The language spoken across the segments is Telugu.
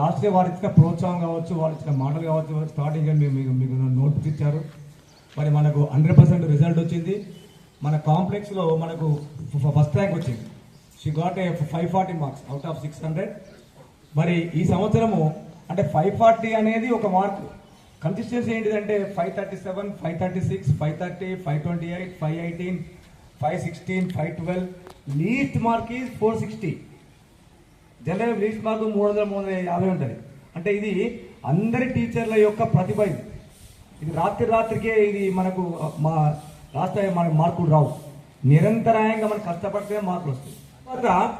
లాస్ట్ వారి ఇచ్చిన ప్రోత్సాహం కావచ్చు వారు ఇచ్చిన మాటలు కావచ్చు స్టార్టింగ్ మీకు మీకు మీకు ఇచ్చారు. మరి మనకు హండ్రెడ్ పర్సెంట్ రిజల్ట్ వచ్చింది. మన కాంప్లెక్స్లో మనకు ఫస్ట్ ర్యాంక్ వచ్చింది. She got a five forty marks out of six hundred మరి ఈ సంవత్సరము అంటే ఫైవ్ ఫార్టీ అనేది ఒక మార్క్. కన్సిస్టెన్సీ ఏంటిదంటే five thirty seven five thirty six five thirty five twenty eight five eighteen five sixteen five twelve least mark is four sixty general least mark మూడు వందల మూడు వందల యాభై ఉంటుంది. అంటే ఇది అందరి టీచర్ల యొక్క ప్రతిభ ఇది. ఇది రాత్రి రాత్రికే ఇది మనకు మా రాష్ట్ర మనకు మార్కులు రావు. నిరంతరాయంగా మనం కష్టపడితే మార్కులు వస్తాయి. తర్వాత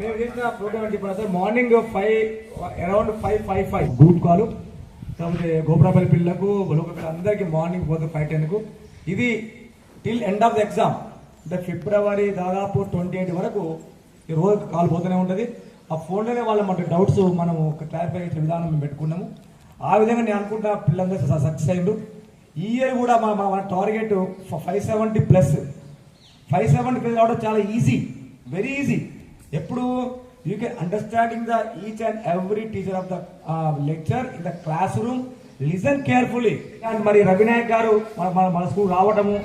మేము చేసిన ప్రోగ్రామ్ ఏంటి sir morning five around five five five. Group call కాకపోతే గోపురాపల్లి పిల్లలకు లోకల్ అందరికీ మార్నింగ్ పోతే ఫైవ్ టెన్కు ఇది till end of the exam అంటే ఫిబ్రవరి దాదాపు ట్వంటీ ఎయిట్ వరకు ఈ రోజు కాల్ పోతూనే ఉంటుంది. ఆ ఫోన్లోనే వాళ్ళ మన డౌట్స్ మనం ఒక క్లారిఫై చేసే విధానం మేము పెట్టుకున్నాము. ఆ విధంగా నేను అనుకుంటా పిల్లలందరూ సక్సెస్ అయ్యారు ఈ ఇయర్ కూడా మా మన- మన target five seventy plus. Five seventy plus రావడం చాలా ఈజీ. Very easy. ఎప్పుడు you can understanding the each and every teacher of the lecture in the classroom. Listen carefully. And మరి రవినాయక్ గారు మన మన మన స్కూల్ రావడము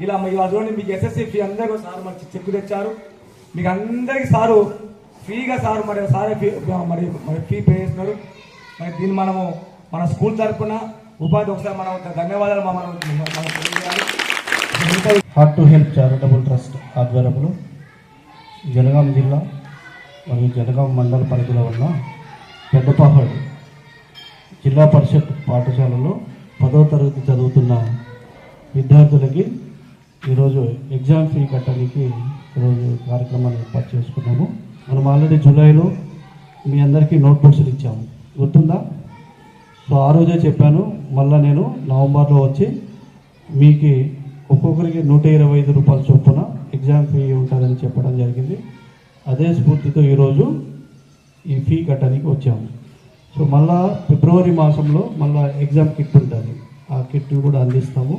ఇలా మరి అదోని మీకు ఎస్ఎస్సి ఫీ అందరికీ సార్ మంచి చెక్కు తెచ్చారు. మీకు అందరికీ సారు ఫ్రీగా సార్ మరి సారే ఫీ మరి మరి ఫీ పే చేస్తున్నారు. మరి దీన్ని మనము మన స్కూల్ తరఫున ఉపాధి ఒకసారి మనం ధన్యవాదాలు మనం heart to help charitable trust ఆధ్వర్యంలో జనగాం జిల్లా మరియు జనగాం మండల పరిధిలో ఉన్న పెద్దపహాడ్ జిల్లా పరిషత్ పాఠశాలలో పదో తరగతి చదువుతున్న విద్యార్థులకి ఈరోజు ఎగ్జామ్ ఫీ కట్టడానికి ఈరోజు కార్యక్రమాన్ని ఏర్పాటు చేసుకున్నాము. మనం ఆల్రెడీ జూలైలో మీ అందరికీ నోట్ బుక్స్లు ఇచ్చాము గుర్తుందా? సో ఆ రోజే చెప్పాను మళ్ళీ నేను నవంబర్లో వచ్చి మీకు ఒక్కొక్కరికి నూట ఇరవై ఐదు రూపాయల చొప్పున ఎగ్జామ్ ఫీ ఉంటుందని చెప్పడం జరిగింది. అదే స్ఫూర్తితో ఈరోజు ఈ ఫీ కట్టడానికి వచ్చాము. సో మళ్ళా ఫిబ్రవరి మాసంలో మళ్ళా ఎగ్జామ్ కిట్ ఉంటుంది. ఆ కిట్ కూడా అందిస్తాము.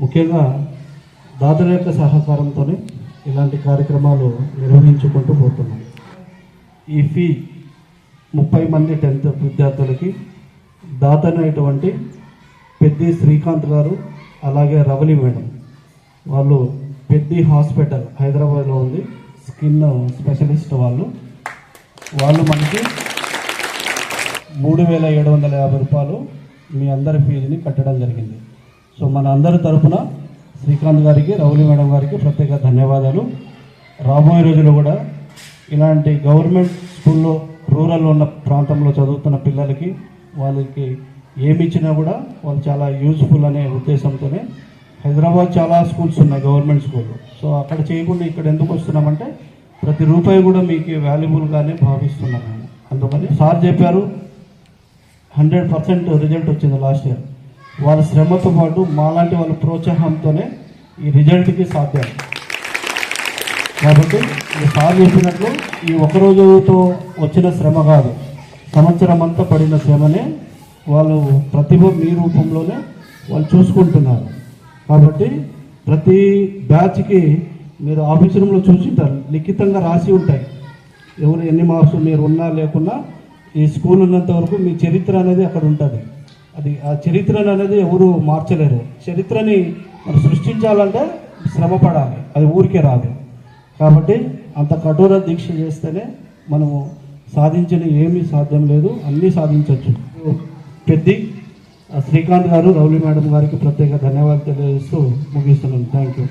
ముఖ్యంగా దాతల యొక్క సహకారంతోనే ఇలాంటి కార్యక్రమాలు నిర్వహించుకుంటూ పోతున్నాం. ఈ ఫీ ముప్పై మంది టెన్త్ విద్యార్థులకి దాతనైనటువంటి పెద్ది శ్రీకాంత్ గారు అలాగే రవలి మేడం. వాళ్ళు పెద్ది హాస్పిటల్ హైదరాబాద్లో ఉంది. స్కిన్ స్పెషలిస్ట్ వాళ్ళు. వాళ్ళు మనకి మూడు వేల ఏడు వందల యాభై రూపాయలు మీ అందరి ఫీజుని కట్టడం జరిగింది. సో మన అందరి తరఫున శ్రీకాంత్ గారికి రౌలి మేడం గారికి ప్రత్యేక ధన్యవాదాలు. రాబోయే రోజుల్లో కూడా ఇలాంటి గవర్నమెంట్ స్కూల్లో రూరల్ ఉన్న ప్రాంతంలో చదువుతున్న పిల్లలకి వాళ్ళకి ఏమి ఇచ్చినా కూడా వాళ్ళు చాలా యూజ్ఫుల్ అనే ఉద్దేశంతోనే హైదరాబాద్ చాలా స్కూల్స్ ఉన్నాయి గవర్నమెంట్ స్కూల్లో సో అక్కడ చేయకుండా ఇక్కడ ఎందుకు వస్తున్నామంటే ప్రతి రూపాయి కూడా మీకు వాల్యుబుల్గానే భావిస్తున్నాను నేను అందుకని సార్ చెప్పారు హండ్రెడ్ పర్సెంట్ రిజల్ట్ వచ్చింది లాస్ట్ ఇయర్. వాళ్ళ శ్రమతో పాటు మాలాంటి వాళ్ళ ప్రోత్సాహంతోనే ఈ రిజల్ట్కి సాధ్యం. కాబట్టి ఇది సార్ చెప్పినట్లు ఈ ఒక రోజుతో వచ్చిన శ్రమ కాదు. సంవత్సరం అంతా పడిన శ్రమనే వాళ్ళు ప్రతిభ మీ రూపంలోనే వాళ్ళు చూసుకుంటున్నారు. కాబట్టి ప్రతి బ్యాచ్కి మీరు ఆఫీస్ రూమ్లో చూసింటారు లిఖితంగా రాసి ఉంటాయి. ఎవరు ఎన్ని మార్క్స్ మీరు ఉన్నా లేకున్నా ఈ స్కూల్ ఉన్నంత వరకు మీ చరిత్ర అనేది అక్కడ ఉంటుంది. అది ఆ చరిత్రను అనేది ఎవరు మార్చలేరు. చరిత్రని మనం సృష్టించాలంటే శ్రమ పడాలి. అది ఊరికే రాదు. కాబట్టి అంత కఠోర దీక్ష చేస్తేనే మనము సాధించిన ఏమీ సాధ్యం లేదు అన్నీ సాధించవచ్చు పెద్ది శ్రీకాంత్ గారు రౌలి మేడం గారికి ప్రత్యేక ధన్యవాదాలు తెలియజేస్తూ ముగిస్తున్నాను థ్యాంక్ యూ